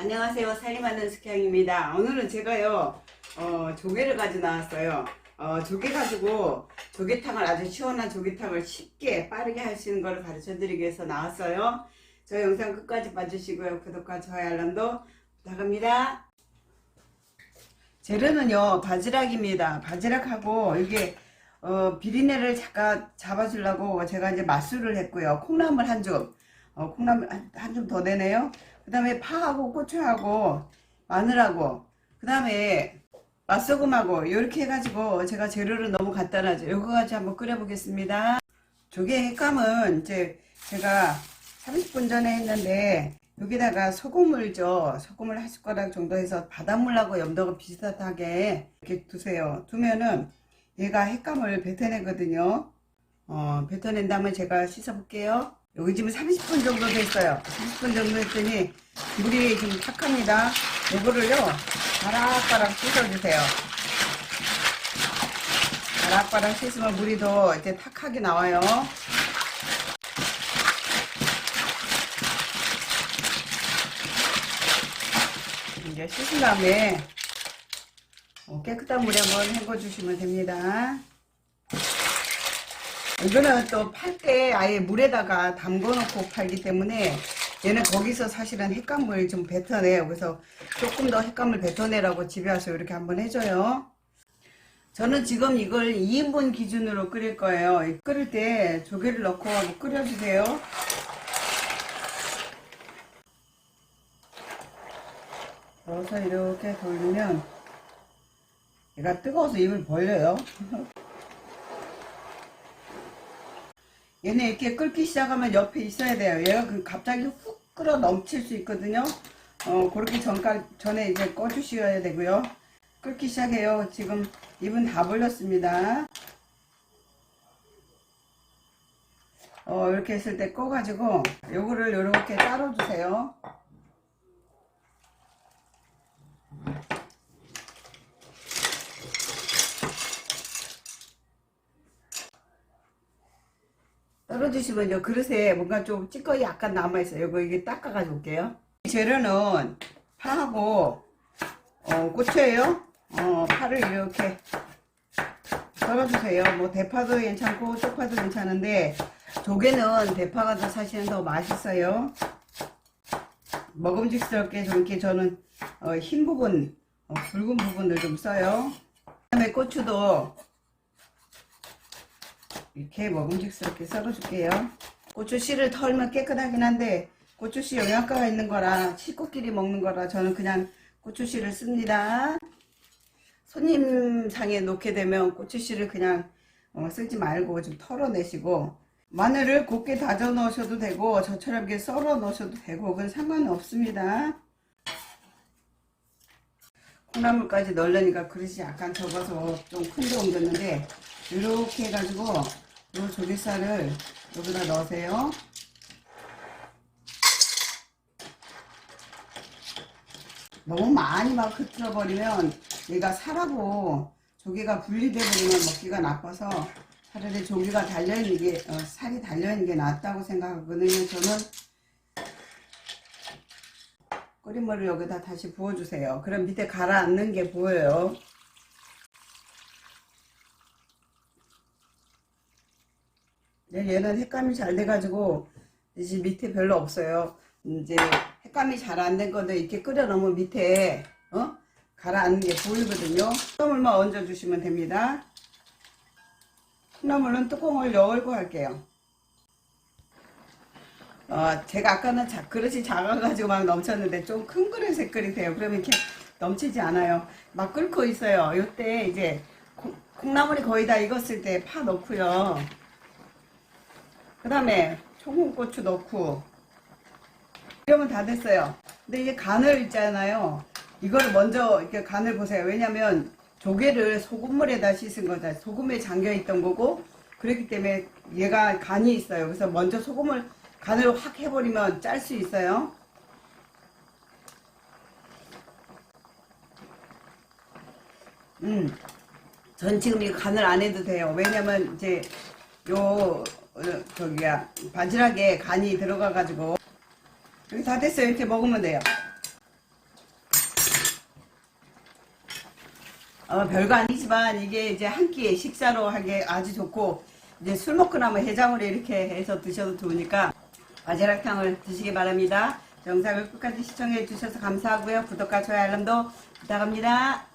안녕하세요. 살림하는 숙향입니다. 오늘은 제가요, 어, 조개를 가지고 나왔어요. 어, 조개 가지고 조개탕을 아주 시원한 조개탕을 쉽게 빠르게 할 수 있는 걸 가르쳐 드리기 위해서 나왔어요. 저 영상 끝까지 봐주시고요. 구독과 좋아요 알람도 부탁합니다. 재료는요, 바지락입니다. 바지락하고 이게 어, 비린내를 잠깐 잡아주려고 제가 이제 맛술을 했고요. 콩나물 한 줌, 어, 콩나물 한줌더 내네요. 그 다음에 파하고 고추하고 마늘하고 그 다음에 맛소금하고 이렇게 해가지고 제가 재료를 너무 간단하죠. 가지고 한번 끓여 보겠습니다. 조개 핵감은 이제 제가 30분 전에 했는데 여기다가 소금을 죠 소금을 한 숟가락 정도 해서 바닷물하고 염도가 비슷하게 이렇게 두세요. 두면은 얘가 핵감을 뱉어내거든요. 어, 뱉어낸 다음에 제가 씻어 볼게요. 여기 지금 30분 정도 됐어요. 30분 정도 했더니 물이 좀 탁합니다. 요거를요, 바락바락 씻어주세요. 바락바락 씻으면 물이 더 이제 탁하게 나와요. 이제 씻은 다음에 어, 깨끗한 물에 한번 헹궈주시면 됩니다. 이거는 또 팔 때 아예 물에다가 담궈놓고 팔기 때문에 얘는 거기서 사실은 햇감을 좀 뱉어내요. 그래서 조금 더 햇감을 뱉어내라고 집에 와서 이렇게 한번 해줘요. 저는 지금 이걸 2인분 기준으로 끓일 거예요. 이 끓일 때 조개를 넣고 한번 끓여주세요. 넣어서 이렇게 돌리면 얘가 뜨거워서 입을 벌려요. 얘는 이렇게 끓기 시작하면 옆에 있어야 돼요. 얘가 그 갑자기 훅 끓어 넘칠 수 있거든요. 어, 그렇게 전까, 전에 이제 꺼주셔야 되고요. 끓기 시작해요. 지금 입은 다 벌렸습니다. 어, 이렇게 했을 때 꺼가지고 요거를 이렇게 따로 주세요. 떨어주시면 요 그릇에 뭔가 좀 찌꺼기 약간 남아있어요. 이거 이게 닦아가지고 올게요. 재료는 파하고 어, 고추예요. 어, 파를 이렇게 썰어주세요. 뭐 대파도 괜찮고 쪽파도 괜찮은데 조개는 대파가 더 사실은 더 맛있어요. 먹음직스럽게 저렇게 저는 어, 흰 부분, 어, 붉은 부분을 좀 써요. 그 다음에 고추도 이렇게 먹음직스럽게 썰어줄게요. 고추 씨를 털면 깨끗하긴 한데 고추 씨 영양가가 있는 거라 식구끼리 먹는 거라 저는 그냥 고추 씨를 씁니다. 손님상에 놓게 되면 고추 씨를 그냥 어, 쓰지 말고 좀 털어내시고 마늘을 곱게 다져 넣으셔도 되고 저처럼 이렇게 썰어 넣으셔도 되고 그건 상관없습니다. 콩나물까지 넣으려니까 그릇이 약간 적어서 좀큰데 옮겼는데 이렇게 해가지고 이 조개살을 여기다 넣으세요. 너무 많이 막 흐트러 버리면 얘가 살하고 조개가 분리돼 버리면 먹기가 나빠서 차라리 조개가 달려있는 게 어, 살이 달려있는 게 낫다고 생각하거든요. 저는 끓인 물을 여기다 다시 부어주세요. 그럼 밑에 가라앉는 게 보여요. 얘는 색감이 잘 돼가지고 이제 밑에 별로 없어요. 이제 색감이 잘 안 된 건데 이렇게 끓여 놓으면 밑에 어? 가라앉는 게 보이거든요. 콩나물만 얹어주시면 됩니다. 콩나물은 뚜껑을 열고 할게요. 어, 제가 아까는 자, 그릇이 작아가지고 막 넘쳤는데 좀 큰 그릇에 끓이세요. 그러면 이렇게 넘치지 않아요. 막 끓고 있어요. 요때 이제 콩, 콩나물이 거의 다 익었을 때 파 넣고요. 그 다음에 청양고추 넣고 이러면 다 됐어요. 근데 이게 간을 있잖아요. 이거를 먼저 이렇게 간을 보세요. 왜냐면 조개를 소금물에다 씻은 거다. 소금에 잠겨 있던 거고 그렇기 때문에 얘가 간이 있어요. 그래서 먼저 소금을 간을 확 해버리면 짤 수 있어요. 음, 전 지금 이 간을 안 해도 돼요. 왜냐면 이제 요 어, 저기야 바지락에 간이 들어가가지고. 여기 다 됐어요. 이렇게 먹으면 돼요. 어, 별거 아니지만 이게 이제 한 끼 식사로 하기 아주 좋고 이제 술 먹고 나면 뭐 해장으로 이렇게 해서 드셔도 좋으니까 바지락탕을 드시기 바랍니다. 영상을 끝까지 시청해 주셔서 감사하고요. 구독과 좋아요 알람도 부탁합니다.